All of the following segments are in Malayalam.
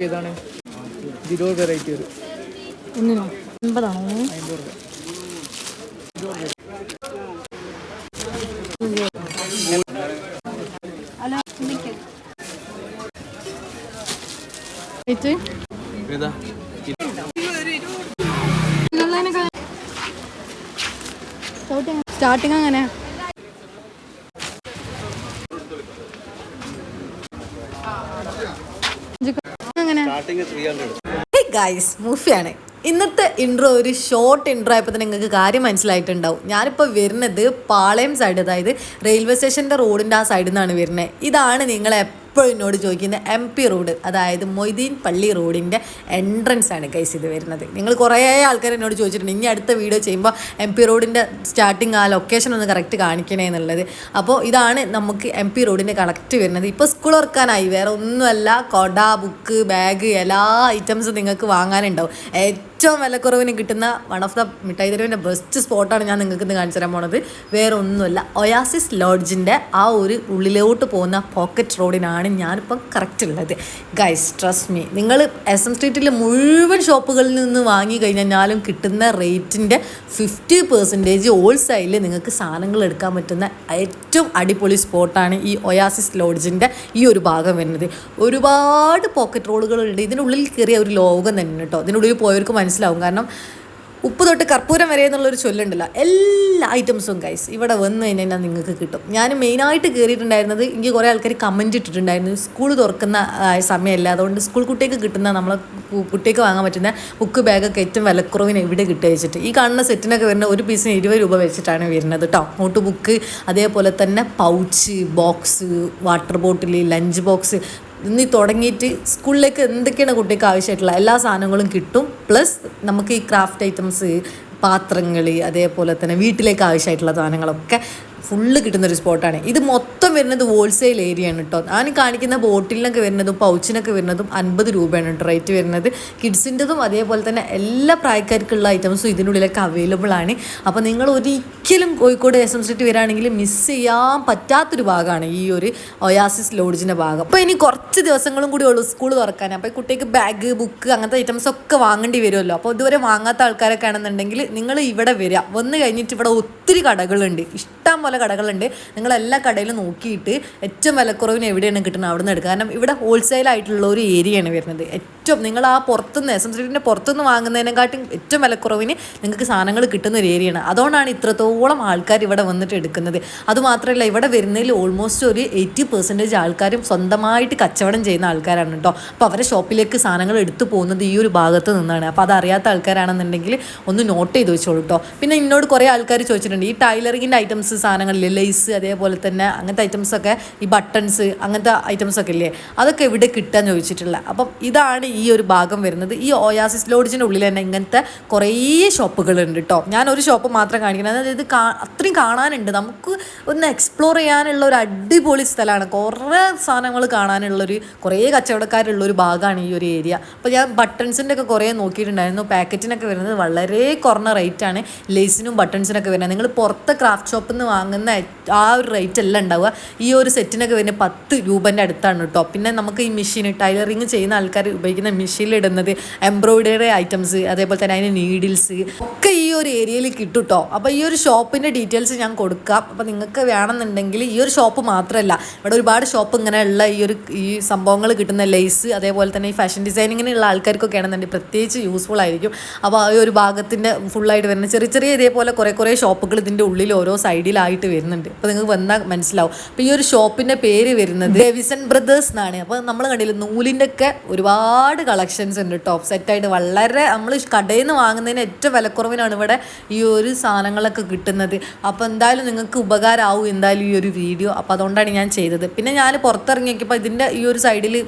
ഇതാണ് ഇരുപത് വെറൈറ്റി വരും ഒന്നിനോ? സ്റ്റാർട്ടിങ് അങ്ങനെ ത്രീ ഹേ ഗൈസ് മൂഫിയാണ്. ഇന്നത്തെ ഇൻട്രോ ഒരു ഷോർട്ട് ഇൻട്രോ ആയപ്പോൾ തന്നെ നിങ്ങൾക്ക് കാര്യം മനസ്സിലായിട്ടുണ്ടാവും. ഞാനിപ്പോൾ വരുന്നത് പാളയം സൈഡ് അതായത് റെയിൽവേ സ്റ്റേഷന്റെ റോഡിന്റെ ആ സൈഡിൽ നിന്നാണ് വരുന്നത് ഇതാണ് നിങ്ങൾ എപ്പോഴും എന്നോട് ചോദിക്കുന്ന എം പി റോഡ് അതായത് മൊയ്തീൻ പള്ളി റോഡിന്റെ എൻട്രൻസ് ആണ് കൈസ് ഇത് വരുന്നത്. നിങ്ങൾ കുറേ ആൾക്കാർ എന്നോട് ചോദിച്ചിട്ടുണ്ട് ഇനി അടുത്ത വീഡിയോ ചെയ്യുമ്പോൾ എം പി റോഡിന്റെ സ്റ്റാർട്ടിങ് ആ ലൊക്കേഷൻ ഒന്ന് കറക്റ്റ് കാണിക്കണേ എന്നുള്ളത്. അപ്പോൾ ഇതാണ് നമുക്ക് എം പി റോഡിന്റെ കറക്റ്റ് വരുന്നത്. ഇപ്പോൾ സ്കൂൾ ഓർക്കാനായി വേറെ ഒന്നുമല്ല കൊട ബുക്ക് ബാഗ് എല്ലാ ഐറ്റംസും നിങ്ങൾക്ക് വാങ്ങാനുണ്ടാവും. ഏറ്റവും വിലക്കുറവിന് കിട്ടുന്ന വൺ ഓഫ് ദ മിഠായി തെരുവിന്റെ ബെസ്റ്റ് സ്പോട്ടാണ് ഞാൻ നിങ്ങൾക്ക് ഇന്ന് കാണിച്ചു തരാൻ പോണത്. വേറെ ഒന്നുമല്ല ഒയാസിസ് ലോഡ്ജിന്റെ ആ ഒരു ഉള്ളിലോട്ട് പോകുന്ന പോക്കറ്റ് റോഡിനാണ് ഞാനിപ്പം കറക്റ്റ് ഉള്ളത്. ഗൈസ് ട്രസ്റ്റ് മീ നിങ്ങൾ എസ് എം സ്ട്രീറ്റിലെ മുഴുവൻ ഷോപ്പുകളിൽ നിന്ന് വാങ്ങി കഴിഞ്ഞാലും കിട്ടുന്ന റേറ്റിന്റെ ഫിഫ്റ്റി പെർസെന്റേജ് ഹോൾസെയിലിൽ നിങ്ങൾക്ക് സാധനങ്ങൾ എടുക്കാൻ പറ്റുന്ന ഏറ്റവും അടിപൊളി സ്പോട്ടാണ് ഈ ഒയാസിസ് ലോഡ്ജിന്റെ ഈ ഒരു ഭാഗം വരുന്നത്. ഒരുപാട് പോക്കറ്റ് റോഡുകളുണ്ട് ഇതിനുള്ളിൽ കയറിയ ഒരു ലോകം തന്നെ കേട്ടോ ഇതിനുള്ളിൽ പോയവർക്ക് മനസ്സിലാവും. കാരണം ഉപ്പ് തൊട്ട് കർപ്പൂരം വരെ എന്നുള്ളൊരു ചൊല്ലുണ്ടല്ലോ. എല്ലാ ഐറ്റംസും ഗൈസ് ഇവിടെ വന്നു കഴിഞ്ഞാൽ നിങ്ങൾക്ക് കിട്ടും. ഞാൻ മെയിനായിട്ട് കയറിയിട്ടുണ്ടായിരുന്നത് എനിക്ക് കുറേ ആൾക്കാർ കമന്റ് ഇട്ടിട്ടുണ്ടായിരുന്നു. സ്കൂൾ തുറക്കുന്ന സമയമല്ല അതുകൊണ്ട് സ്കൂൾ കുട്ടിക്ക് കിട്ടുന്ന നമ്മളെ കുട്ടിക്ക് വാങ്ങാൻ പറ്റുന്ന ബുക്ക് ബാഗൊക്കെ ഏറ്റവും വിലക്കുറവിന് ഇവിടെ കിട്ടുക വെച്ചിട്ട്. ഈ കാണുന്ന സെറ്റിനൊക്കെ വരുന്ന ഒരു പീസിന് ഇരുപത് രൂപ വെച്ചിട്ടാണ് വരുന്നത് കേട്ടോ നോട്ട് ബുക്ക് അതേപോലെ തന്നെ pouch box water bottle lunch box ഇനി തുടങ്ങിയിട്ട് സ്കൂളിലേക്ക് എന്തൊക്കെയാണ് കുട്ടിക്ക് ആവശ്യമായിട്ടുള്ള എല്ലാ സാധനങ്ങളും കിട്ടും. പ്ലസ് നമുക്ക് ഈ ക്രാഫ്റ്റ് ഐറ്റംസ് പാത്രങ്ങൾ അതേപോലെ തന്നെ വീട്ടിലേക്ക് ആവശ്യമായിട്ടുള്ള സാധനങ്ങളൊക്കെ ഫുള്ള് കിട്ടുന്നൊരു സ്പോട്ടാണ് ഇത് മൊത്തം വരുന്നത് ഹോൾസെയിൽ ഏരിയ ആണ് കേട്ടോ ഞാൻ കാണിക്കുന്ന ബോട്ടിലിനൊക്കെ വരുന്നതും പൗച്ചിനൊക്കെ വരുന്നതും അൻപത് രൂപയാണ് കേട്ടോ റേറ്റ് വരുന്നത്. കിഡ്സിന്റെതും അതേപോലെ തന്നെ എല്ലാ പ്രായക്കാർക്കുള്ള ഐറ്റംസും ഇതിനുള്ളിലൊക്കെ അവൈലബിൾ ആണ്. അപ്പോൾ നിങ്ങൾ ഒരിക്കലും കോഴിക്കോട് എസ് എം സിറ്റി വരാണെങ്കിൽ മിസ് ചെയ്യാൻ പറ്റാത്തൊരു ഭാഗമാണ് ഈ ഒരു ഒയാസിസ് ലോഡ്ജിന്റെ ഭാഗം. അപ്പോൾ ഇനി കുറച്ച് ദിവസങ്ങളും കൂടി ഉള്ളൂ സ്കൂൾ തുറക്കാൻ. അപ്പോൾ കുട്ടിക്ക് ബാഗ് ബുക്ക് അങ്ങനത്തെ ഐറ്റംസ് ഒക്കെ വാങ്ങേണ്ടി വരുമല്ലോ. അപ്പോൾ ഇതുവരെ വാങ്ങാത്ത ആൾക്കാരൊക്കെ ആണെന്നുണ്ടെങ്കിൽ നിങ്ങൾ ഇവിടെ വരിക. വന്നു കഴിഞ്ഞിട്ട് ഇവിടെ ഒത്തിരി കടകളുണ്ട്. ഇഷ്ടം പോലെ കടകളുണ്ട്. നിങ്ങൾ എല്ലാ കടയിലും നോക്കിയിട്ട് ഏറ്റവും വിലക്കുറവിന് എവിടെയാണ് കിട്ടുന്നത്? അവിടെ നിന്ന് എടുക്കുക. കാരണം ഇവിടെ ഹോൾസെയിൽ ആയിട്ടുള്ള ഒരു ഏരിയയാണ് വരുന്നത്. ഏറ്റവും നിങ്ങൾ ആ പുറത്തുനിന്ന് എസ് എം സ്ട്രീറ്റിന്റെ പുറത്തുനിന്ന് വാങ്ങുന്നതിനെക്കാട്ടും ഏറ്റവും വിലക്കുറവിന് നിങ്ങൾക്ക് സാധനങ്ങൾ കിട്ടുന്ന ഒരു ഏരിയയാണ് അതുകൊണ്ടാണ് ഇത്രത്തോളം ആൾക്കാർ ഇവിടെ വന്നിട്ട് എടുക്കുന്നത്. അതുമാത്രമല്ല ഇവിടെ വരുന്നതിൽ ഓൾമോസ്റ്റ് ഒരു എയ്റ്റി പെർസെന്റേജ് ആൾക്കാരും സ്വന്തമായിട്ട് കച്ചവടം ചെയ്യുന്ന ആൾക്കാരാണ് കേട്ടോ. അപ്പോൾ അവരെ ഷോപ്പിലേക്ക് സാധനങ്ങൾ എടുത്തു പോകുന്നത് ഈ ഒരു ഭാഗത്ത് നിന്നാണ്. അപ്പോൾ അതറിയാത്ത ആൾക്കാരാണെന്നുണ്ടെങ്കിൽ ഒന്ന് നോട്ട് ചെയ്ത് വെച്ചോളൂ കേട്ടോ. പിന്നെ എന്നോട് കുറേ ആൾക്കാർ ചോദിച്ചിട്ടുണ്ട് ഈ ടൈലറിങ്ങിന്റെ ഐറ്റംസ് സാധനങ്ങളില്ലേ? ലേസ് അതേപോലെ തന്നെ അങ്ങനത്തെ ഐറ്റംസൊക്കെ ഈ ബട്ടൺസ് അങ്ങനത്തെ ഐറ്റംസൊക്കെ ഇല്ലേ? അതൊക്കെ എവിടെ കിട്ടാൻ ചോദിച്ചിട്ടുള്ള അപ്പം ഇതാണ് ഈ ഒരു ഭാഗം വരുന്നത്. ഈ ഓയാസിസ് ലോഡ്ജിന്റെ ഉള്ളിൽ തന്നെ ഇങ്ങനത്തെ കുറേ ഷോപ്പുകളുണ്ട് കേട്ടോ ഞാൻ ഒരു ഷോപ്പ് മാത്രം കാണിക്കുന്നത്. അതായത് കാ അത്രയും കാണാനുണ്ട്. നമുക്ക് ഒന്ന് എക്സ്പ്ലോർ ചെയ്യാനുള്ള ഒരു അടിപൊളി സ്ഥലമാണ്. കുറേ സാധനങ്ങൾ കാണാനുള്ളൊരു കുറേ കച്ചവടക്കാരുള്ള ഒരു ഭാഗമാണ് ഈ ഒരു ഏരിയ അപ്പോൾ ഞാൻ ബട്ടൺസിന്റെ ഒക്കെ കുറേ നോക്കിയിട്ടുണ്ടായിരുന്നു. പാക്കറ്റിനൊക്കെ വരുന്നത് വളരെ കുറഞ്ഞ റേറ്റാണ് ലേസിനും ബട്ടൺസിനൊക്കെ വരുന്നത്. നിങ്ങൾ പുറത്തെ ക്രാഫ്റ്റ് ഷോപ്പിൽ നിന്ന് വാങ്ങുന്ന ആ ഒരു റേറ്റ് അല്ല ഉണ്ടാവുക. ഈ ഒരു സെറ്റിനൊക്കെ വരുന്നത് പത്ത് രൂപന്റെ അടുത്താണ് കേട്ടോ പിന്നെ നമുക്ക് ഈ മെഷീൻ ടൈലറിങ് ചെയ്യുന്ന ആൾക്കാർ ഉപയോഗിക്കുന്ന മെഷീനിൽ ഇടുന്നത് എംബ്രോയിഡറി ഐറ്റംസ് അതേപോലെ തന്നെ അതിന് നീഡിൽസ് ഒക്കെ ഈ ഒരു ഏരിയയിൽ കിട്ടും കേട്ടോ അപ്പോൾ ഈ ഒരു ഷോപ്പിന്റെ ഡീറ്റെയിൽസ് ഞാൻ കൊടുക്കാം. അപ്പോൾ നിങ്ങൾക്ക് വേണമെന്നുണ്ടെങ്കിൽ ഈ ഒരു ഷോപ്പ് മാത്രമല്ല ഇവിടെ ഒരുപാട് ഷോപ്പ് ഇങ്ങനെയുള്ള ഈ ഒരു ഈ സംഭവങ്ങൾ കിട്ടുന്ന ലേസ് അതേപോലെ തന്നെ ഈ ഫാഷൻ ഡിസൈനിങ്ങിനുള്ള ആൾക്കാർക്കൊക്കെ ആണെന്നുണ്ടെങ്കിൽ പ്രത്യേകിച്ച് യൂസ്ഫുൾ ആയിരിക്കും. അപ്പോൾ ആ ഒരു ഭാഗത്തിന്റെ ഫുള്ളായിട്ട് വരുന്ന ചെറിയ ചെറിയ ഇതേപോലെ കുറേ കുറേ ഷോപ്പുകൾ ഇതിന്റെ ഉള്ളിൽ ഓരോ സൈഡിലായിട്ട് വരുന്നുണ്ട്. അപ്പോൾ നിങ്ങൾക്ക് വന്നാൽ മനസ്സിലാവും. അപ്പോൾ ഈ ഒരു ഷോപ്പിന്റെ പേര് വരുന്നത് ഡെവിസൺ ബ്രദേഴ്സ് എന്നാണ്. അപ്പോൾ നമ്മൾ കണ്ടില്ല നൂലിന്റെ ഒക്കെ ഒരുപാട് കളക്ഷൻസ് ഉണ്ട് ടോപ്പ് സെറ്റായിട്ട് വളരെ നമ്മൾ കടയിൽ നിന്ന് വാങ്ങുന്നതിന് ഏറ്റവും വിലക്കുറവിനാണ് ഇവിടെ ഈ ഒരു സാധനങ്ങളൊക്കെ കിട്ടുന്നത്. അപ്പോൾ എന്തായാലും നിങ്ങൾക്ക് ഉപകാരമാവും എന്തായാലും ഈ ഒരു വീഡിയോ. അപ്പോൾ അതുകൊണ്ടാണ് ഞാൻ ചെയ്തത്. പിന്നെ ഞാൻ പുറത്തിറങ്ങിയപ്പോൾ ഇതിന്റെ ഈ ഒരു സൈഡിൽ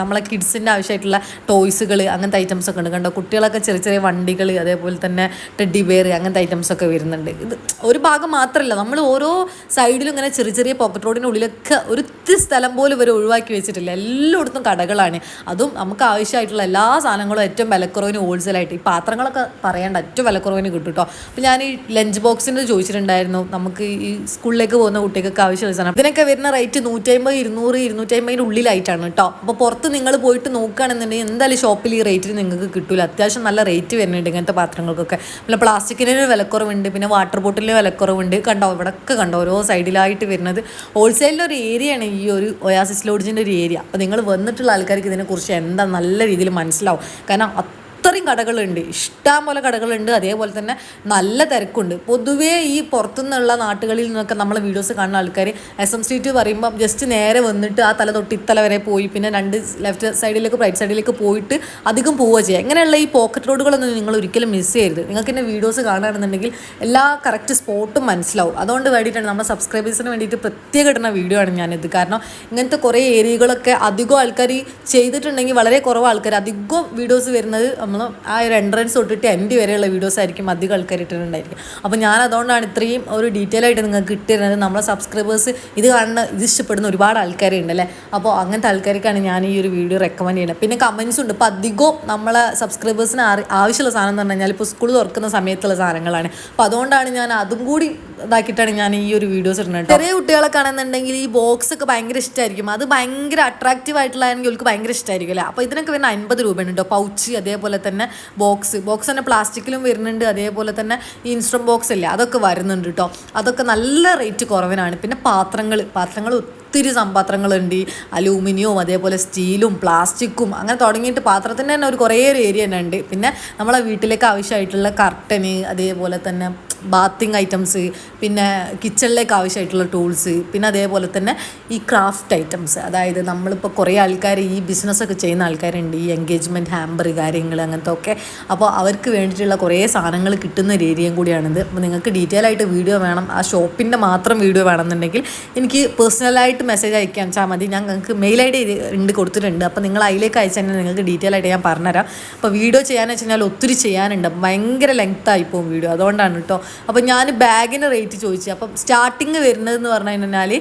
നമ്മളെ കിഡ്സിന്റെ ആവശ്യമായിട്ടുള്ള ടോയ്സുകൾ അങ്ങനത്തെ ഐറ്റംസ് ഒക്കെ ഉണ്ട്. കണ്ടോ? കുട്ടികളൊക്കെ ചെറിയ ചെറിയ വണ്ടികൾ അതേപോലെ തന്നെ ടെഡി ബെയർ അങ്ങനത്തെ ഐറ്റംസ് ഒക്കെ വരുന്നുണ്ട്. ഇത് ഒരു ഭാഗം മാത്രമല്ല നമ്മൾ ഓരോ സൈഡിലും ഇങ്ങനെ ചെറിയ ചെറിയ പോക്കറ്റ് റോഡിന്റെ ഉള്ളിലൊക്കെ ഒരു സ്ഥലം പോലും ഇവർ ഒഴിവാക്കി വെച്ചിട്ടില്ല. എല്ലായിടത്തും കടകളാണ്. അതും നമുക്ക് ആവശ്യമായിട്ടുള്ള എല്ലാ സാധനങ്ങളും ഏറ്റവും വിലക്കുറവിന് ഹോൾസെയിലായിട്ട് ഈ പാത്രങ്ങളൊക്കെ പറയേണ്ട ഏറ്റവും വിലക്കുറവിന് കിട്ടും കേട്ടോ. അപ്പോൾ ഞാൻ ഈ ലഞ്ച് ബോക്സിന് ചോദിച്ചിട്ടുണ്ടായിരുന്നു. നമുക്ക് ഈ സ്കൂളിലേക്ക് പോകുന്ന കുട്ടികൾക്ക് ആവശ്യമുള്ള സാധനം. ഇതിനൊക്കെ വരുന്ന റേറ്റ് നൂറ്റമ്പത് ഇരുന്നൂറ് ഇരുന്നൂറ്റമ്പതിന്റെ ഉള്ളിലായിട്ടാണ് കേട്ടോ. അപ്പോൾ പുറത്ത് നിങ്ങൾ പോയിട്ട് നോക്കുകയാണെന്നുണ്ടെങ്കിൽ എന്തായാലും ഷോപ്പിൽ ഈ റേറ്റിന് നിങ്ങൾക്ക് കിട്ടില്ല അത്യാവശ്യം നല്ല റേറ്റ് വരുന്നുണ്ട് ഇങ്ങനത്തെ പാത്രങ്ങൾക്കൊക്കെ. പിന്നെ പ്ലാസ്റ്റിക്കിന് വിലക്കുറവുണ്ട്. പിന്നെ വാട്ടർ ബോട്ടിലിന് വിലക്കുറവുണ്ട്. കണ്ടോ? ഇവിടെയൊക്കെ കണ്ടോ? ഓരോ സൈഡിലായിട്ട് വരുന്നത്. ഹോൾസെയിലിന്റെ ഒരു ഏരിയയാണ് ഈ ഒരു ഒയാസിസ് ലോഡ്ജിന്റെ ഒരു ഏരിയ അപ്പോൾ നിങ്ങൾ വന്നിട്ടുള്ള ആൾക്കാർക്ക് ഇതിനെക്കുറിച്ച് എന്താ നല്ല രീതിയിൽ മനസ്സിലാവും. കാരണം അത്രയും കടകളുണ്ട്. ഇഷ്ടം പോലെ കടകളുണ്ട്. അതേപോലെ തന്നെ നല്ല തിരക്കുണ്ട്. പൊതുവേ ഈ പുറത്തുനിന്നുള്ള നാട്ടുകളിൽ നിന്നൊക്കെ നമ്മൾ വീഡിയോസ് കാണുന്ന ആൾക്കാർ എസ് എം സ്ട്രീറ്റ് പറയുമ്പം ജസ്റ്റ് നേരെ വന്നിട്ട് ആ തല തൊട്ട് ഇത്തല വരെ പോയി. പിന്നെ രണ്ട് ലെഫ്റ്റ് സൈഡിലേക്ക് റൈറ്റ് സൈഡിലേക്ക് പോയിട്ട് അധികം പോവുക ചെയ്യുക ഇങ്ങനെയുള്ള ഈ പോക്കറ്റ് റോഡുകളൊന്നും നിങ്ങൾ ഒരിക്കലും മിസ് ചെയ്യരുത്. നിങ്ങൾക്ക് എന്റെ വീഡിയോസ് കാണുകയാണെന്നുണ്ടെങ്കിൽ എല്ലാ കറക്റ്റ് സ്പോട്ടും മനസ്സിലാവും. അതുകൊണ്ട് വേണ്ടിയിട്ടാണ് നമ്മുടെ സബ്സ്ക്രൈബേഴ്സിന് വേണ്ടിയിട്ട് പ്രത്യേക ഇടുന്ന വീഡിയോ ആണ് ഞാനിത്. കാരണം ഇങ്ങനത്തെ കുറേ ഏരിയകളൊക്കെ അധികം ആൾക്കാർ ചെയ്തിട്ടുണ്ടെങ്കിൽ വളരെ കുറവ് ആൾക്കാർ അധികം വീഡിയോസ് വരുന്നത് നമ്മൾ ആ ഒരു എൻട്രൻസ് തൊട്ടിട്ട് എന്റെ വരെയുള്ള വീഡിയോസ് ആയിരിക്കും അധികം ആൾക്കാർ ഇട്ടിട്ടുണ്ടായിരിക്കും അപ്പോൾ ഞാൻ അതുകൊണ്ടാണ് ഇത്രയും ഒരു ഡീറ്റെയിൽ ആയിട്ട് നിങ്ങൾക്ക് ഇട്ടിരുന്നത് നമ്മളെ സബ്സ്ക്രൈബേഴ്സ് ഇത് കാണുന്ന ഇത് ഇഷ്ടപ്പെടുന്ന ഒരുപാട് ആൾക്കാരുണ്ട് അല്ലേ അപ്പോൾ അങ്ങനത്തെ ആൾക്കാർക്കാണ് ഞാൻ ഈ ഒരു വീഡിയോ റെക്കമെൻഡ് ചെയ്യുന്നത്. പിന്നെ കമൻസ് ഉണ്ട്. ഇപ്പോൾ അധികവും നമ്മളെ സബ്സ്ക്രൈബേഴ്സിന് ആവശ്യമുള്ള സാധനം എന്ന് പറഞ്ഞാൽ ഇപ്പോൾ സ്കൂൾ തുറക്കുന്ന സമയത്തുള്ള സാധനങ്ങളാണ്. അപ്പോൾ അതുകൊണ്ടാണ് ഞാൻ അതും കൂടി ഇതാക്കിയിട്ടാണ് ഞാൻ ഈ ഒരു വീഡിയോസ് ഇടുന്നത്. ചെറിയ കുട്ടികളെ കാണുന്നുണ്ടെങ്കിൽ ഈ ബോക്സ് ഒക്കെ ഭയങ്കര ഇഷ്ടമായിരിക്കും അത് ഭയങ്കര അട്രാക്റ്റീവ് ആയിട്ടുള്ളതാണെങ്കിൽ അവർക്ക് ഭയങ്കര ഇഷ്ടമായിരിക്കും അല്ലേ? അപ്പോൾ ഇതിനൊക്കെ വരുന്ന അൻപത് രൂപയാണ് കേട്ടോ പൗച്ച് അതേപോലെ തന്നെ ബോക്സ് ബോക്സ് തന്നെ പ്ലാസ്റ്റിക്കിലും വരുന്നുണ്ട്. അതേപോലെ തന്നെ ഇൻസ്ട്രം ബോക്സ് അല്ലേ അതൊക്കെ വരുന്നുണ്ട് കേട്ടോ അതൊക്കെ നല്ല റേറ്റ് കുറവിനാണ്. പിന്നെ പാത്രങ്ങൾ പാത്രങ്ങൾ ഒത്തിരി സംപാത്രങ്ങളുണ്ട്. ഈ അലൂമിനിയവും അതേപോലെ സ്റ്റീലും പ്ലാസ്റ്റിക്കും അങ്ങനെ തുടങ്ങിയിട്ട് പാത്രത്തിന്റെ തന്നെ ഒരു കുറേ ഒരു ഏരിയ തന്നെ ഉണ്ട്. പിന്നെ നമ്മളെ വീട്ടിലേക്ക് ആവശ്യമായിട്ടുള്ള കർട്ടന് അതേപോലെ തന്നെ ബാത്തിങ് ഐറ്റംസ് പിന്നെ കിച്ചണിലേക്ക് ആവശ്യമായിട്ടുള്ള ടൂൾസ് പിന്നെ അതേപോലെ തന്നെ ഈ ക്രാഫ്റ്റ് ഐറ്റംസ് അതായത് നമ്മളിപ്പോൾ കുറേ ആൾക്കാർ ഈ ബിസിനസ്സൊക്കെ ചെയ്യുന്ന ആൾക്കാരുണ്ട് ഈ എൻഗേജ്മെന്റ് ഹാമ്പർ കാര്യങ്ങൾ അങ്ങനത്തെ ഒക്കെ. അപ്പോൾ അവർക്ക് വേണ്ടിയിട്ടുള്ള കുറേ സാധനങ്ങൾ കിട്ടുന്ന ഒരു ഏരിയയും കൂടിയാണിത്. അപ്പോൾ നിങ്ങൾക്ക് ഡീറ്റെയിൽ ആയിട്ട് വീഡിയോ വേണം. ആ ഷോപ്പിന്റെ മാത്രം വീഡിയോ വേണമെന്നുണ്ടെങ്കിൽ എനിക്ക് പേഴ്സണലായിട്ട് മെസ്സേജ് അയക്കാൻ വെച്ചാൽ മതി. ഞാൻ നിങ്ങൾക്ക് മെയിൽ ഐ ഡി ഉണ്ട് കൊടുത്തിട്ടുണ്ട്. അപ്പോൾ നിങ്ങൾ അതിലേക്ക് അയച്ചു തന്നെ നിങ്ങൾക്ക് ഡീറ്റെയിൽ ആയിട്ട് ഞാൻ പറഞ്ഞുതരാം. അപ്പോൾ വീഡിയോ ചെയ്യാന്ന് വെച്ച് കഴിഞ്ഞാൽ ഒത്തിരി ചെയ്യാനുണ്ട്. ഭയങ്കര ലെങ്ത് പോകും വീഡിയോ അതുകൊണ്ടാണ് കേട്ടോ അപ്പോൾ ഞാൻ ബാഗിന് റേറ്റ് ചോദിച്ചു. അപ്പം സ്റ്റാർട്ടിങ് വരുന്നതെന്ന് പറഞ്ഞു കഴിഞ്ഞാൽ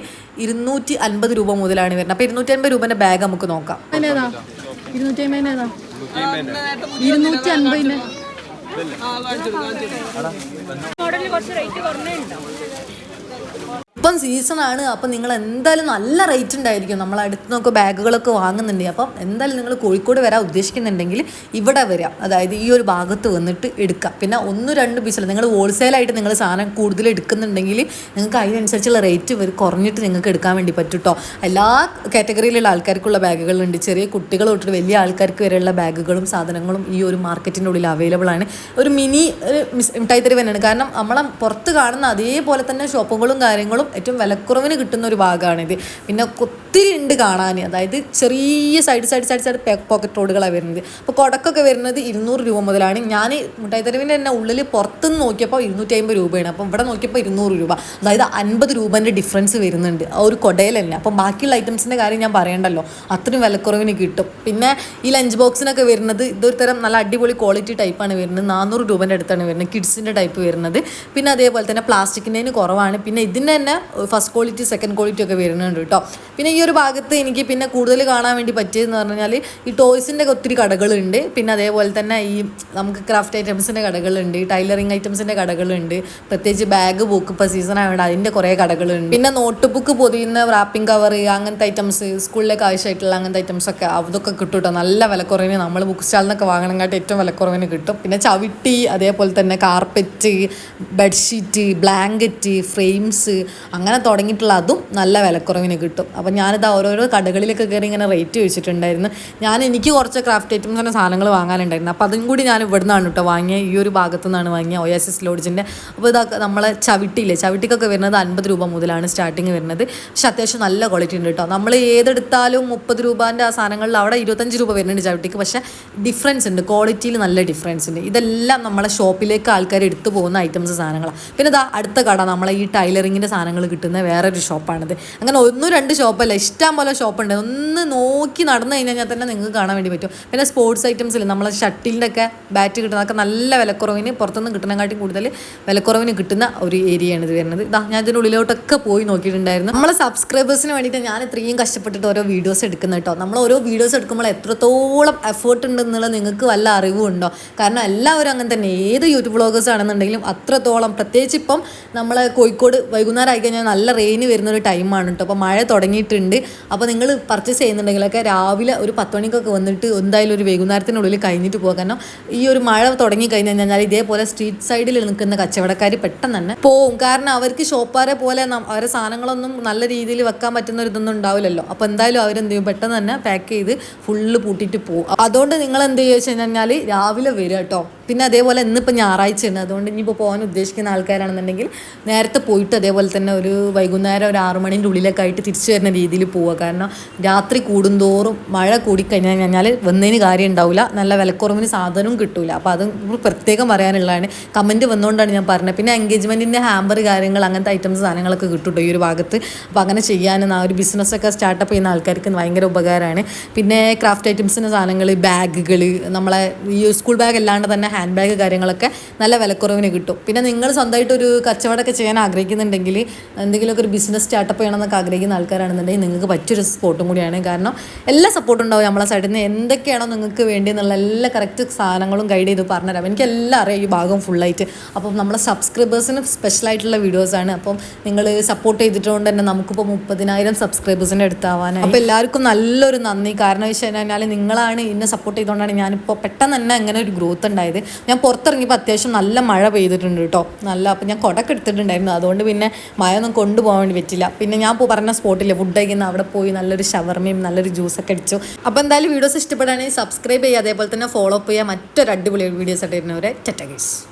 ഇരുന്നൂറ്റി അൻപത് രൂപ മുതലാണ് വരുന്നത്. അപ്പോൾ ഇരുന്നൂറ്റി അൻപത് രൂപേന്റെ ബാഗ് നമുക്ക് നോക്കാം. ഇരുന്നൂറ്റി അമ്പതിന് കുറച്ച് റേറ്റ് അൻപതിന് ഇപ്പം സീസണാണ് അപ്പം നിങ്ങൾ എന്തായാലും നല്ല റേറ്റ് ഉണ്ടായിരിക്കും. നമ്മൾ അടുത്ത് നോക്കുക ബാഗുകളൊക്കെ വാങ്ങുന്നുണ്ട്. അപ്പം എന്തായാലും നിങ്ങൾ കോഴിക്കോട് വരാൻ ഉദ്ദേശിക്കുന്നുണ്ടെങ്കിൽ ഇവിടെ വരാം. അതായത് ഈ ഒരു ഭാഗത്ത് വന്നിട്ട് എടുക്കാം. പിന്നെ ഒന്ന് രണ്ട് പീസല്ല നിങ്ങൾ ഹോൾസെയിലായിട്ട് നിങ്ങൾ സാധനം കൂടുതൽ എടുക്കുന്നുണ്ടെങ്കിൽ നിങ്ങൾക്ക് അതിനനുസരിച്ചുള്ള റേറ്റ് കുറഞ്ഞിട്ട് നിങ്ങൾക്ക് എടുക്കാൻ വേണ്ടി പറ്റും കേട്ടോ എല്ലാ കാറ്റഗറിയിലുള്ള ആൾക്കാർക്കുള്ള ബാഗുകളുണ്ട്. ചെറിയ കുട്ടികൾ തൊട്ട് വലിയ ആൾക്കാർക്ക് വരെയുള്ള ബാഗുകളും സാധനങ്ങളും ഈ ഒരു മാർക്കറ്റിന്റെ ഉള്ളിൽ അവൈലബിൾ ആണ്. ഒരു മിനി ഒരു മിഠായി തെരുവ് തന്നെയാണ്. കാരണം നമ്മളെ പുറത്ത് കാണുന്ന അതേപോലെ തന്നെ ഷോപ്പുകളും കാര്യങ്ങളും ഏറ്റവും വിലക്കുറവിന് കിട്ടുന്ന ഒരു ഭാഗമാണിത് പിന്നെ ഒത്തിരി ഉണ്ട് കാണാൻ. അതായത് ചെറിയ side side side side pocket റോഡുകളാണ് വരുന്നത്. അപ്പോൾ കൊടക്കൊക്കെ വരുന്നത് ഇരുന്നൂറ് രൂപ മുതലാണ്. ഞാൻ മുട്ടായി തെരുവിന്റെ തന്നെ ഉള്ളിൽ പുറത്തുനിന്ന് നോക്കിയപ്പോൾ ഇരുന്നൂറ്റി അമ്പത് രൂപയാണ്. അപ്പം ഇവിടെ നോക്കിയപ്പോൾ ഇരുന്നൂറ് രൂപ. അതായത് അൻപത് രൂപേന്റെ ഡിഫറൻസ് വരുന്നുണ്ട്. ആ ഒരു കൊടയിൽ അപ്പം ബാക്കിയുള്ള ഐറ്റംസിന്റെ കാര്യം ഞാൻ പറയണ്ടല്ലോ. അത്രയും വിലക്കുറവിന് കിട്ടും. പിന്നെ ഈ ലഞ്ച് ബോക്സിനൊക്കെ വരുന്നത് ഇതൊരു തരം നല്ല അടിപൊളി ക്വാളിറ്റി ടൈപ്പാണ് വരുന്നത്. നാനൂറ് രൂപേന്റെ അടുത്താണ് വരുന്നത്. കിഡ്സിന്റെ ടൈപ്പ് വരുന്നത്. പിന്നെ അതേപോലെ തന്നെ പ്ലാസ്റ്റിക്കിന്റെ കുറവാണ്. പിന്നെ ഇതിന്റെ തന്നെ ഫസ്റ്റ് ക്വാളിറ്റി സെക്കൻഡ് ക്വാളിറ്റി ഒക്കെ വരുന്നുണ്ട് കേട്ടോ. പിന്നെ ഈ ഒരു ഭാഗത്ത് എനിക്ക് പിന്നെ കൂടുതൽ കാണാൻ വേണ്ടി പറ്റിയതെന്ന് പറഞ്ഞു കഴിഞ്ഞാൽ ഈ ടോയ്സിന്റെ ഒക്കെ ഒത്തിരി കടകളുണ്ട്. പിന്നെ അതേപോലെ തന്നെ ഈ നമുക്ക് ക്രാഫ്റ്റ് ഐറ്റംസിന്റെ കടകളുണ്ട് ടൈലറിങ് ഐറ്റംസിന്റെ കടകളുണ്ട് പ്രത്യേകിച്ച് ബാഗ് ബുക്ക് ഇപ്പോൾ സീസൺ ആയതുകൊണ്ട് അതിന്റെ കുറേ കടകളുണ്ട്. പിന്നെ നോട്ട് ബുക്ക് പൊതിയുന്ന റാപ്പിംഗ് കവർ അങ്ങനത്തെ ഐറ്റംസ് സ്കൂളിലേക്ക് ആവശ്യമായിട്ടുള്ള അങ്ങനത്തെ ഐറ്റംസ് ഒക്കെ അതൊക്കെ കിട്ടും കേട്ടോ. നല്ല വിലക്കുറവിന് നമ്മൾ ബുക്ക് സ്റ്റാളിൽ നിന്നൊക്കെ വാങ്ങണങ്ങാട്ട് ഏറ്റവും വിലക്കുറവിന് കിട്ടും. പിന്നെ ചവിട്ടി അതേപോലെ തന്നെ കാർപ്പറ്റ് ബെഡ്ഷീറ്റ് ബ്ലാങ്കറ്റ് ഫ്രെയിംസ് അങ്ങനെ തുടങ്ങിയിട്ടുള്ള അതും നല്ല വിലക്കുറവിന് കിട്ടും. അപ്പം ഞാനിത് ഓരോരോ കടകളിലൊക്കെ കയറി ഇങ്ങനെ റേറ്റ് ചോദിച്ചിട്ടുണ്ടായിരുന്നു. ഞാൻ എനിക്ക് കുറച്ച് ക്രാഫ്റ്റ് ഐറ്റംസ് തന്നെ സാധനങ്ങൾ വാങ്ങാനുണ്ടായിരുന്നു. അപ്പോൾ അതും കൂടി ഞാൻ ഇവിടെ നിന്നാണ് കേട്ടോ വാങ്ങിയ. ഈ ഒരു ഭാഗത്തു നിന്നാണ് വാങ്ങിയ ഒയാസിസ് ലോഡ്ജിന്റെ അപ്പോൾ ഇതാ നമ്മളെ ചവിട്ടിയില്ലേ ചവിട്ടിക്കൊക്കെ വരുന്നത് അൻപത് രൂപ മുതലാണ് സ്റ്റാർട്ടിങ് വരുന്നത്. പക്ഷെ അത്യാവശ്യം നല്ല ക്വാളിറ്റി ഉണ്ട് കേട്ടോ നമ്മൾ ഏതെടുത്താലും മുപ്പത് രൂപേന്റെ ആ സാധനങ്ങളിൽ അവിടെ ഇരുപത്തഞ്ച് രൂപ വരുന്നുണ്ട് ചവിട്ടിക്ക്. പക്ഷേ ഡിഫറൻസ് ഉണ്ട് ക്വാളിറ്റിയിൽ നല്ല ഡിഫറൻസ് ഉണ്ട്. ഇതെല്ലാം നമ്മളെ ഷോപ്പിലേക്ക് ആൾക്കാർ എടുത്തു പോകുന്ന ഐറ്റംസ് സാധനങ്ങളാണ് പിന്നെ ഇതാ അടുത്ത കട നമ്മളെ ഈ ടൈലറിങ്ങിന്റെ സാധനങ്ങൾ കിട്ടുന്ന വേറൊരു ഷോപ്പാണിത്. അങ്ങനെ ഒന്നും രണ്ട് ഷോപ്പല്ല ഇഷ്ടം പോലെ ഷോപ്പ് ഉണ്ട് ഒന്ന് നോക്കി നടന്നു കഴിഞ്ഞാൽ തന്നെ നിങ്ങൾക്ക് കാണാൻ വേണ്ടി പറ്റും. പിന്നെ സ്പോർട്സ് ഐറ്റംസിൽ നമ്മളെ ഷട്ടിലിന്റെ ഒക്കെ ബാറ്റ് കിട്ടുന്നതൊക്കെ നല്ല വിലക്കുറവിന് പുറത്തുനിന്ന് കിട്ടുന്നതിനെക്കാട്ടി കൂടുതൽ വിലക്കുറവിന് കിട്ടുന്ന ഒരു ഏരിയയാണ് ഇത് വരുന്നത്. ഇതാ ഞാൻ ഇതിന്റെ ഉള്ളിലോട്ടൊക്കെ പോയി നോക്കിയിട്ടുണ്ടായിരുന്നു. നമ്മളെ സബ്സ്ക്രൈബേഴ്സിന് വേണ്ടിയിട്ട് ഞാൻ ഇത്രയും കഷ്ടപ്പെട്ടിട്ട് ഓരോ വീഡിയോസ് എടുക്കുന്ന കേട്ടോ. നമ്മൾ ഓരോ വീഡിയോസ് എടുക്കുമ്പോൾ എത്രത്തോളം എഫേർട്ട് ഉണ്ടെന്നുള്ളത് നിങ്ങൾക്ക് വല്ല അറിവും ഉണ്ടോ? കാരണം എല്ലാവരും അങ്ങനെ തന്നെ. ഏത് യൂട്യൂബ് ബ്ലോഗേഴ്സ് ആണെന്നുണ്ടെങ്കിലും അത്രത്തോളം പ്രത്യേകിച്ച് ഇപ്പം നമ്മളെ കോഴിക്കോട് വൈകുന്നേരം ആയി കഴിഞ്ഞാൽ നല്ല റെയിന് വരുന്ന ഒരു ടൈമാണ് കേട്ടോ അപ്പോൾ മഴ തുടങ്ങിയിട്ടുണ്ട്. അപ്പോൾ നിങ്ങൾ പർച്ചേസ് ചെയ്യുന്നുണ്ടെങ്കിലൊക്കെ രാവിലെ ഒരു പത്ത് മണിക്കൊക്കെ വന്നിട്ട് എന്തായാലും ഒരു വൈകുന്നേരത്തിനുള്ളിൽ കഴിഞ്ഞിട്ട് പോകുക കാരണം ഈ ഒരു മഴ തുടങ്ങി കഴിഞ്ഞ് കഴിഞ്ഞാൽ ഇതേപോലെ സ്ട്രീറ്റ് സൈഡിൽ നിൽക്കുന്ന കച്ചവടക്കാർ പെട്ടെന്ന് തന്നെ പോവും. കാരണം അവർക്ക് ഷോപ്പാരെ പോലെ അവരെ സാധനങ്ങളൊന്നും നല്ല രീതിയിൽ വെക്കാൻ പറ്റുന്ന ഒരു ഇതൊന്നും ഉണ്ടാവില്ലല്ലോ. അപ്പോൾ എന്തായാലും അവരെന്ത് ചെയ്യും? പെട്ടെന്ന് തന്നെ പാക്ക് ചെയ്ത് ഫുള്ള് പൂട്ടിയിട്ട് പോകും അതുകൊണ്ട് നിങ്ങൾ എന്ത് ചെയ്യുക വെച്ച് കഴിഞ്ഞാൽ രാവിലെ വരിക കേട്ടോ പിന്നെ അതേപോലെ ഇന്നിപ്പോൾ ഞായറാഴ്ച ഉണ്ട് അതുകൊണ്ട് ഇനിയിപ്പോൾ പോകാൻ ഉദ്ദേശിക്കുന്ന ആൾക്കാരാണെന്നുണ്ടെങ്കിൽ നേരത്തെ പോയിട്ട് അതേപോലെ തന്നെ ഒരു വൈകുന്നേരം ഒരു ആറു മണിന്റെ ഉള്ളിലൊക്കെ ആയിട്ട് തിരിച്ചു വരുന്ന രീതിയിൽ പോവുക. കാരണം രാത്രി കൂടുന്തോറും മഴ കൂടിക്കഴിഞ്ഞാൽ കഴിഞ്ഞാൽ വന്നതിന് കാര്യം ഉണ്ടാവില്ല നല്ല വിലക്കുറവിന് സാധനവും കിട്ടില്ല അപ്പോൾ അത് പ്രത്യേകം പറയാനുള്ളതാണ്. കമന്റ് വന്നുകൊണ്ടാണ് ഞാൻ പറഞ്ഞത്. പിന്നെ എൻഗേജ്മെന്റിന്റെ ഹാമ്പർ കാര്യങ്ങൾ അങ്ങനത്തെ ഐറ്റംസ് സാധനങ്ങളൊക്കെ കിട്ടും ഈ ഒരു ഭാഗത്ത്. അപ്പോൾ അങ്ങനെ ചെയ്യാനും ആ ഒരു ബിസിനസ്സൊക്കെ സ്റ്റാർട്ടപ്പ് ചെയ്യുന്ന ആൾക്കാർക്ക് ഭയങ്കര ഉപകാരമാണ്. പിന്നെ ക്രാഫ്റ്റ് ഐറ്റംസിന്റെ സാധനങ്ങൾ ബാഗുകൾ നമ്മളെ ഈ സ്കൂൾ ബാഗ് അല്ലാണ്ട് തന്നെ ഹാൻഡ് ബാഗ് കാര്യങ്ങളൊക്കെ നല്ല വിലക്കുറവിന് കിട്ടും. പിന്നെ നിങ്ങൾ സ്വന്തമായിട്ടൊരു കച്ചവടമൊക്കെ ചെയ്യാൻ ആഗ്രഹിക്കുന്നുണ്ടെങ്കിൽ എന്തെങ്കിലുമൊക്കെ ഒരു ബിസിനസ് സ്റ്റാർട്ടപ്പ് ചെയ്യണമെന്നൊക്കെ ആഗ്രഹിക്കുന്ന ആൾക്കാരാണെന്നുണ്ടെങ്കിൽ നിങ്ങൾക്ക് പറ്റിയൊരു സപ്പോർട്ടും കൂടിയാണ്. കാരണം എല്ലാ സപ്പോർട്ടും ഉണ്ടാവും നമ്മളെ സൈഡിൽ നിന്ന് എന്തൊക്കെയാണോ നിങ്ങൾക്ക് വേണ്ടി എന്നുള്ള എല്ലാ കറക്റ്റ് സാധനങ്ങളും ഗൈഡ് ചെയ്ത് പറഞ്ഞുതരാം. എനിക്ക് എല്ലാം അറിയാം ഈ ഭാഗം ഫുള്ളായിട്ട് അപ്പം നമ്മളെ സബ്സ്ക്രൈബേഴ്സിന് സ്പെഷ്യലായിട്ടുള്ള വീഡിയോസാണ് അപ്പം നിങ്ങൾ സപ്പോർട്ട് ചെയ്തിട്ടുകൊണ്ട് തന്നെ നമുക്കിപ്പോൾ മുപ്പതിനായിരം സബ്സ്ക്രൈബേഴ്സിന്റെ അടുത്താവാനായി. അപ്പോൾ എല്ലാവർക്കും നല്ലൊരു നന്ദി. കാരണം വെച്ച് കഴിഞ്ഞാൽ നിങ്ങളാണ് എന്നെ സപ്പോർട്ട് ചെയ്തുകൊണ്ടാണ് ഞാനിപ്പോൾ പെട്ടെന്ന് തന്നെ അങ്ങനെ ഒരു ഗ്രോത്ത് ഉണ്ടായത്. ഞാൻ പുറത്തിറങ്ങിയപ്പോൾ അത്യാവശ്യം നല്ല മഴ പെയ്തിട്ടുണ്ട് കേട്ടോ. നല്ല അപ്പോൾ ഞാൻ കുടക്ക് എടുത്തിട്ടുണ്ടായിരുന്നു. അതുകൊണ്ട് പിന്നെ മഴ ഒന്നും കൊണ്ടുപോകാൻ വേണ്ടി പറ്റില്ല. പിന്നെ ഞാൻ പറഞ്ഞ സ്പോട്ടിൽ ഫുഡ് കഴിക്കുന്ന അവിടെ പോയി നല്ലൊരു ഷവർമയും നല്ലൊരു ജ്യൂസൊക്കെ അടിച്ചു. അപ്പോൾ എന്തായാലും വീഡിയോസ് ഇഷ്ടപ്പെടുകയാണെങ്കിൽ സബ്സ്ക്രൈബ് ചെയ്യുക അതേപോലെ തന്നെ ഫോളോ അപ്പ് ചെയ്യുക. മറ്റൊരു അടിപൊളി വീഡിയോസ് ആയിട്ട് വരുന്നവരെ ഗൈസ്.